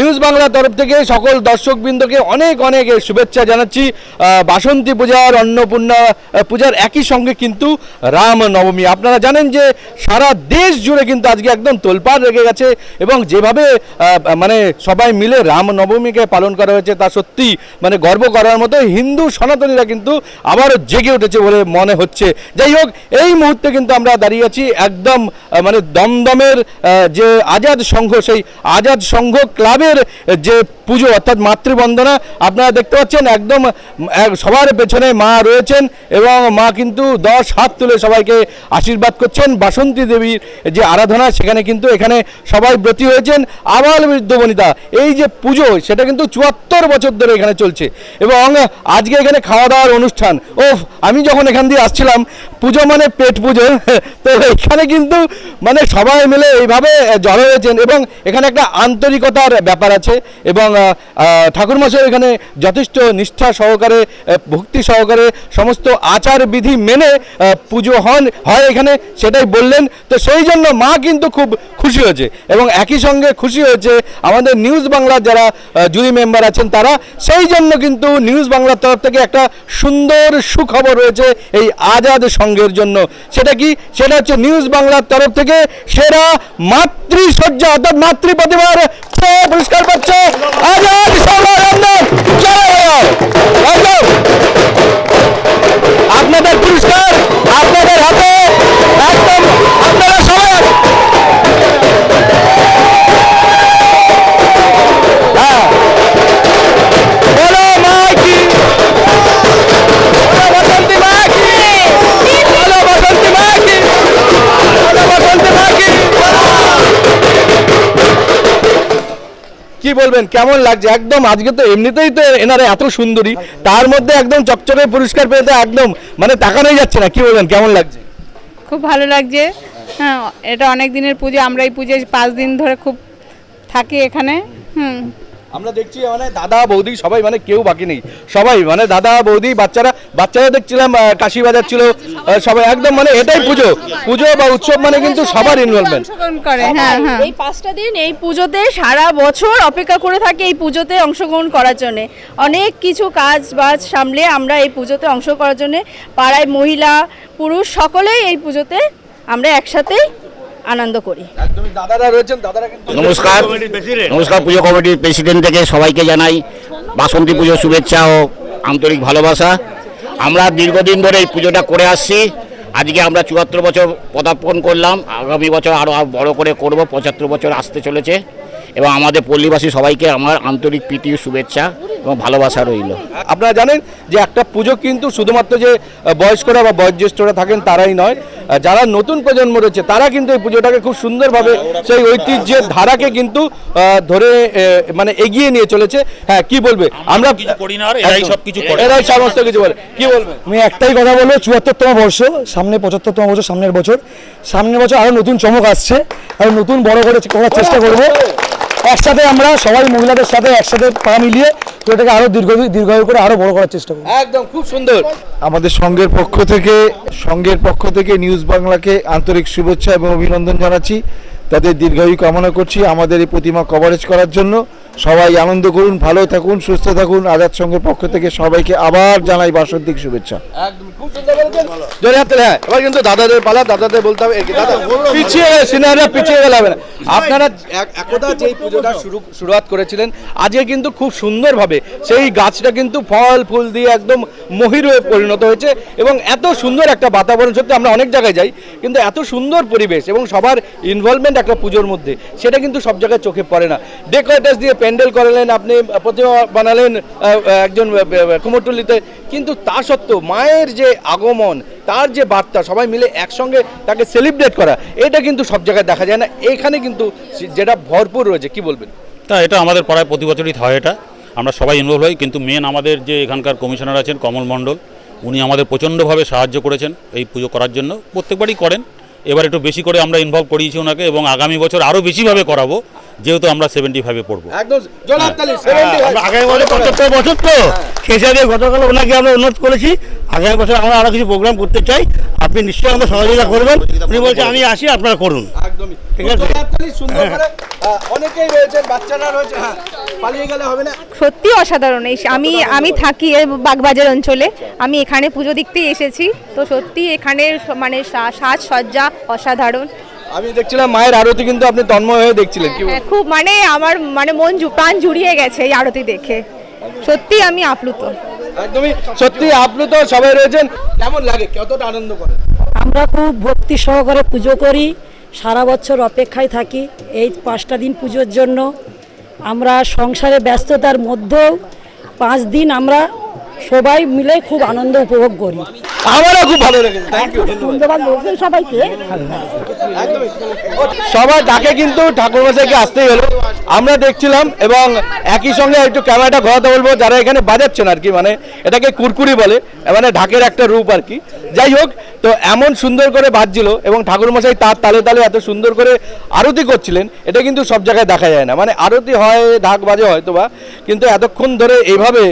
News বাংলার তরফ থেকে সকল দর্শকবৃন্দকে অনেক অনেক শুভেচ্ছা জানাচ্ছি। বাসন্তী পূজার, অন্নপূর্ণা পূজার একই সঙ্গে কিন্তু রাম নবমী আপনারা জানেন যে সারা দেশ জুড়ে কিন্তু আজকে একদম তোলপাড় রেগে গেছে এবং যেভাবে মানে সবাই মিলে রাম নবমীকে পালন করা হয়েছে, তা সত্যি মানে গর্ব করার মতো হিন্দু সনাতনীরা কিন্তু আবারও জেগে উঠেছে বলে মনে হচ্ছে। যাই হোক, এই মুহূর্তে কিন্তু আমরা দাঁড়িয়ে আছি একদম মানে দমদমের যে আজাদ সংঘ, সেই আজাদ সংঘ ক্লাবের যে পুজো, অর্থাৎ মাতৃবন্দনা। আপনারা দেখতে পাচ্ছেন একদম, এক- সবার পেছনে মা রয়েছেন এবং মা কিন্তু দশ হাত তুলে সবাইকে আশীর্বাদ করছেন। বাসন্তী দেবীর যে আরাধনা, সেখানে কিন্তু এখানে সবাই ব্রতী হয়েছেন। আবাল বৃদ্ধ বনিতা, এই যে পুজো, সেটা কিন্তু চুয়াত্তর বছর ধরে এখানে চলছে। এবং আজকে এখানে খাওয়া দাওয়ার অনুষ্ঠান। ও আমি যখন এখান দিয়ে আসছিলাম, পুজো মানে পেট পুজো। তো এখানে কিন্তু মানে সবাই মিলে এইভাবে জড়ো হয়েছেন এবং এখানে একটা আন্তরিকতার ব্যাপার আছে। এবং ঠাকুরমশাই এখানে যথেষ্ট নিষ্ঠা সহকারে ভক্তি সহকারে সমস্ত আচার বিধি মেনে পুজো হন, হয় এখানে, সেটাই বললেন। তো সেই জন্য মা কিন্তু খুব খুশি হয়েছে এবং একই সঙ্গে খুশি হয়েছে আমাদের নিউজ বাংলার যারা জুরি মেম্বার আছেন তারা। সেই জন্য কিন্তু নিউজ বাংলার তরফ থেকে একটা সুন্দর সুখবর রয়েছে এই আজাদ সংঘের জন্য। সেটা কি? সেটা হচ্ছে নিউজ বাংলার তরফ থেকে সেরা মাতৃসজ্জা অর্থাৎ মাতৃ প্রতিমার পুরস্কার পাচ্ছে। আজাদ বাবা। একদম। আপনাদের পুরস্কার কি বলবেন? কেমন লাগছে? একদম আজকে তো এমনিতেই তো এনারা এত সুন্দরী। তার মধ্যে একদম চকচকে পুরস্কার পেয়ে তো একদম মানে তাকানোই যাচ্ছে না। কি বলবেন? কেমন লাগছে? খুব ভালো লাগছে। হ্যাঁ এটা অনেক দিনের পুজো আমরা এই পুজোয় পাঁচ দিন ধরে খুব থাকি এখানে। হুম। আমরা দেখছি মানে দাদা বৌদি সবাই মানে কেউ বাকি নেই। সবাই মানে দাদা বৌদি বাচ্চারা বাচ্চারা দেখছিলাম কাশি বাজাচ্ছিল আহ, সবাই একদম মানে এটাই পুজো। পুজো বা উৎসব মানে কিন্তু সবার ইনভলভমেন্ট করে। হ্যাঁ। হ্যাঁ এই পাঁচটা দিন এই পুজোতে সারা বছর অপেক্ষা করে থাকি এই পুজোতে অংশগ্রহণ করার জন্য। অনেক কিছু কাজ বাজ সামলে আমরা এই পুজোতে অংশ করার জন্য পাড়ায় মহিলা পুরুষ সকলেই এই পুজোতে আমরা একসাথেই আনন্দ করি। দাদারা রয়েছেন দাদারা নমস্কার। নমস্কার পুজো কমিটির প্রেসিডেন্ট থেকে সবাইকে জানাই বাসন্তী পুজো শুভেচ্ছা ও আন্তরিক ভালোবাসা। আমরা দীর্ঘদিন ধরে এই পুজোটা করে আসছি। আজকে আমরা চুয়াত্তর বছর পদার্পণ করলাম। আগামী বছর আরও বড় করে করব। পঁচাত্তর বছর আসতে চলেছে। এবং আমাদের পল্লীবাসী সবাইকে আমার আন্তরিক প্রীতি শুভেচ্ছা এবং ভালোবাসা রইল। আপনারা জানেন যে একটা পুজো কিন্তু শুধুমাত্র যে বয়স্করা বা বয়োজ্যেষ্ঠরা থাকেন তারাই নয় যারা নতুন প্রজন্ম রয়েছে তারা কিন্তু এই পুজোটাকে খুব সুন্দরভাবে সেই ঐতিহ্যের ধারাকে কিন্তু ধরে মানে এগিয়ে নিয়ে চলেছে। হ্যাঁ কি বলবে? আমরা করি না এরাই। সবকিছু করে। এরাই সমস্ত কিছু বলে কি বলবে? আমি একটাই কথা বলব চুয়াত্তরতম বর্ষ সামনে পঁচাত্তরতম বছর সামনের বছর। সামনের বছর আরও নতুন চমক আসছে আরও নতুন বড় করে করার চেষ্টা করব। একসাথে আমরা সবাই মহিলাদের সাথে একসাথে পা মিলিয়ে তো এটাকে আরও দীর্ঘ দীর্ঘায়ু করে আরও বড় করার চেষ্টা করি। একদম খুব সুন্দর। আমাদের সঙ্গের পক্ষ থেকে সঙ্গের পক্ষ থেকে নিউজ বাংলাকে আন্তরিক শুভেচ্ছা এবং অভিনন্দন জানাচ্ছি। তাদের দীর্ঘায়ু কামনা করছি আমাদের এই প্রতিমা কভারেজ করার জন্য। সবাই আনন্দ করুন ভালো থাকুন সুস্থ থাকুন। আজাদ সংঘের পক্ষ থেকে সবাইকে আবার জানাই বাসন্তিক শুভেচ্ছা। জোরে হাত হ্যাঁ এবার কিন্তু দাদাদের পালা দাদাদের বলতে হবে দাদা পিছিয়ে সিনিয়ররা পিছিয়ে গেলে হবে না। আপনারা এক- একদা যেই পুজোটা শুরু শুরুয়াত করেছিলেন আজকে কিন্তু খুব সুন্দরভাবে সেই গাছটা কিন্তু ফল ফুল দিয়ে একদম মহির হয়ে পরিণত হয়েছে এবং এত সুন্দর একটা বাতাবরণ সত্যি আমরা অনেক জায়গায় যাই কিন্তু এত সুন্দর পরিবেশ এবং সবার ইনভলভমেন্ট একটা পুজোর মধ্যে সেটা কিন্তু সব জায়গায় চোখে পড়ে না। ডেকোরেটার্স দিয়ে প্যান্ডেল করালেন, আপনি প্রতিমা বানালেন একজন কুমোরটুলিতে কিন্তু তা সত্ত্বেও মায়ের যে আগমন, তার যে বার্তা, সবাই মিলে একসঙ্গে তাকে সেলিব্রেট করা, এটা কিন্তু সব জায়গায় দেখা যায় না। এখানে কিন্তু যেটা ভরপুর রয়েছে, কি বলবেন? তা এটা আমাদের পাড়ায় প্রতি বছরই হয় এটা। আমরা সবাই ইনভলভ হই, কিন্তু মেন আমাদের যে এখানকার কমিশনার আছেন, কমল মণ্ডল, উনি আমাদের প্রচণ্ডভাবে সাহায্য করেছেন এই পুজো করার জন্য। প্রত্যেকবারই করেন। এবার একটু বেশি করে আমরা ইনভলভ করিয়েছি ওনাকে এবং আগামী বছর আরও বেশিভাবে করাবো যেহেতু আমরা সেভেন্টি ফাইভে পড়ব হ্যাঁ, 70 আমরা আগামী বছর পঁচাত্তর বছর তো সেই হিসাবে গতকাল ওনাকে আমরা অনুরোধ করেছি আগামী বছর আমরা আরও কিছু প্রোগ্রাম করতে চাই আপনি নিশ্চয়ই আমাদের সহযোগিতা করবেন। উনি বলছে আমি আসি আপনারা করুন। ঠিক আছে। জোরহাততালি, সুন্দর করে আহ, অনেকেই রয়েছেন বাচ্চারা রয়েছে হ্যাঁ পালিয়ে গেলে হবে না। সত্যি অসাধারণ এই আমি আমি থাকি বাগবাজার অঞ্চলে। আমি এখানে পুজো দেখতেই এসেছি তো সত্যি এখানে মানে সা- সাজসজ্জা অসাধারণ। আমি দেখছিলাম মায়ের আরতি কিন্তু আপনি তন্ময় হয়ে দেখছিলেন হ্যাঁ, খুব মানে আমার মানে মন প্রাণ জুড়িয়ে গেছে এই আরতি দেখে। সত্যি আমি আপ্লুত। একদমই সত্যি আপ্লুত সবাই রয়েছেন। কেমন লাগে? কতটা আনন্দ করেন আমরা খুব ভক্তি সহকারে পুজো করি সারা বছর অপেক্ষায় থাকি এই পাঁচটা দিন পুজোর জন্য। আমরা সংসারে ব্যস্ততার মধ্যেও পাঁচ দিন আমরা সবাই মিলে খুব আনন্দ উপভোগ করি। আমারও খুব ভালো লেগেছে থ্যাংক ইউ ধন্যবাদ। সবাইকে। সবার ডাকে কিন্তু ঠাকুর মশাইকে আসতেই হলো। আমরা দেখছিলাম এবং একই সঙ্গে একটু ক্যামেরাটা ঘোরাতে বলব, যারা এখানে বাজাচ্ছেন আর কি মানে এটাকে কুরকুরি বলে মানে ঢাকের একটা রূপ আর কি। যাই হোক, তো এমন সুন্দর করে বাজছিল এবং ঠাকুর মশাই তার তালে তালে এত সুন্দর করে আরতি করছিলেন, এটা কিন্তু সব জায়গায় দেখা যায় না। মানে আরতি হয়, ঢাক বাজে হয়তো বা কিন্তু এতক্ষণ ধরে এইভাবে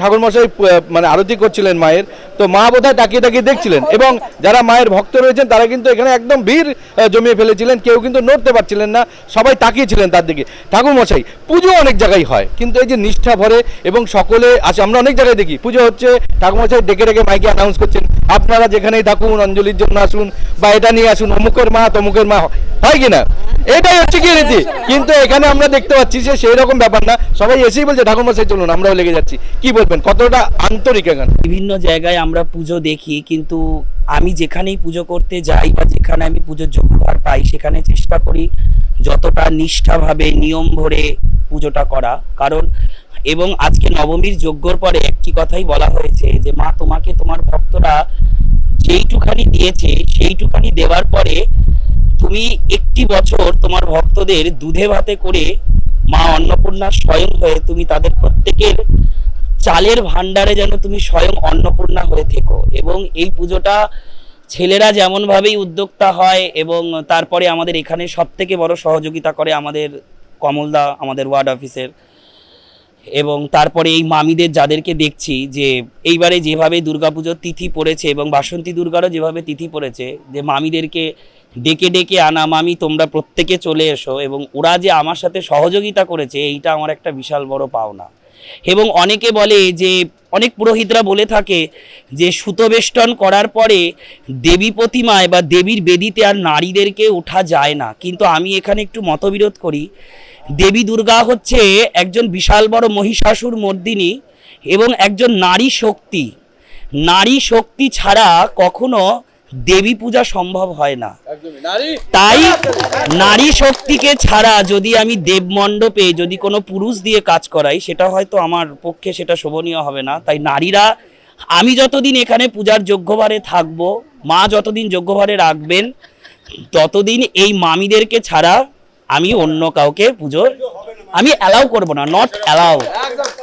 ঠাকুর মশাই মানে আরতি করছিলেন মায়ের, তো মা বোধহয় তাকিয়ে তাকিয়ে দেখছিলেন এবং যারা মায়ের ভক্ত রয়েছেন, তারা কিন্তু এখানে একদম ভিড় জমিয়ে ফেলেছিলেন, কেউ কিন্তু নড়তে পারছিলেন না, সবাই তাকিয়েছিলেন তার দিকে। ঠাকুর মশাই পুজো অনেক জায়গায় হয়, কিন্তু এই যে নিষ্ঠা ভরে এবং সকলে আসে আমরা অনেক জায়গায় দেখি, পুজো হচ্ছে ঠাকুর মশাই ডেকে ডেকে মাইকে অ্যানাউন্স করছেন, আপনারা যেখানেই থাকুন, অঞ্জলির জন্য আসুন, বা এটা নিয়ে আসুন, অমুকের মা, তমুকের মা, হয় কি না এটাই হচ্ছে কি রীতি, কিন্তু এখানে আমরা দেখতে পাচ্ছি যে সেই রকম ব্যাপার না, সবাই এসেই বলছে ঠাকুর মশাই চলুন, আমরাও লেগে যাচ্ছি। কি বলবেন, কতটা আন্তরিক এখানে? বিভিন্ন জায়গায় আমরা পুজো দেখি, কিন্তু আমি যেখানেই পুজো করতে যাই বা যেখানে আমি পুজোর যোগ্যভার পাই, সেখানে চেষ্টা করি যতটা নিষ্ঠাভাবে নিয়ম ভরে পুজোটা করা। কারণ এবং আজকে নবমীর যজ্ঞর পরে একটি কথাই বলা হয়েছে যে, মা, তোমাকে তোমার ভক্তরা যেইটুখানি দিয়েছে, সেইটুখানি দেওয়ার পরে তুমি একটি বছর তোমার ভক্তদের দুধে ভাতে করে মা অন্নপূর্ণা স্বয়ং হয়ে তুমি তাদের প্রত্যেকের চালের ভান্ডারে যেন তুমি স্বয়ং অন্নপূর্ণা হয়ে থেকো। এবং এই পুজোটা ছেলেরা যেমনভাবেই উদ্যোক্তা হয় এবং তারপরে আমাদের এখানে সব থেকে বড় সহযোগিতা করে আমাদের কমলদা আমাদের ওয়ার্ড অফিসের। এবং তারপরে এই মামিদের যাদেরকে দেখছি যে এইবারে যেভাবে দুর্গাপুজোর তিথি পড়েছে এবং বাসন্তী দুর্গারও যেভাবে তিথি পড়েছে, যে মামিদেরকে ডেকে ডেকে আনা, মামি, তোমরা প্রত্যেকে চলে এসো। এবং ওরা যে আমার সাথে সহযোগিতা করেছে, এইটা আমার একটা বিশাল বড় পাওনা। এবং অনেকে বলে যে, অনেক পুরোহিতরা বলে থাকে যে, সুতোবেষ্টন করার পরে দেবী প্রতিমায় বা দেবীর বেদিতে আর নারীদেরকে ওঠা যায় না। কিন্তু আমি এখানে একটু মতবিরোধ করি। দেবী দুর্গা হচ্ছে একজন বিশাল বড় মহিষাসুর মর্দিনী এবং একজন নারী শক্তি। নারী শক্তি ছাড়া কখনো দেবী পূজা সম্ভব হয় না। তাই নারী শক্তিকে ছাড়া যদি আমি দেবমণ্ডপে যদি কোনো পুরুষ দিয়ে কাজ করাই সেটা হয়তো আমার পক্ষে সেটা শোভনীয় হবে না। তাই নারীরা আমি যতদিন এখানে পূজার যোগ্যভারে থাকব মা যতদিন যোগ্যভারে রাখবেন ততদিন এই মামিদেরকে ছাড়া আমি অন্য কাউকে পুজোর আমি অ্যালাউ করব না নট অ্যালাউ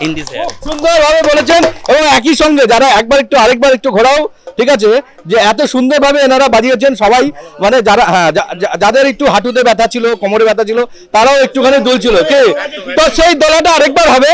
ইন দিস সুন্দরভাবে বলেছেন এবং একই সঙ্গে যারা একবার একটু আরেকবার একটু ঘোরাও ঠিক আছে? যে এত সুন্দরভাবে এনারা বাজিয়েছেন সবাই মানে যারা হ্যাঁ যাদের একটু হাঁটুতে ব্যথা ছিল, কোমরে ব্যথা ছিল, তারাও একটুখানি দুলছিল, কে? তো সেই দোলাটা আরেকবার হবে।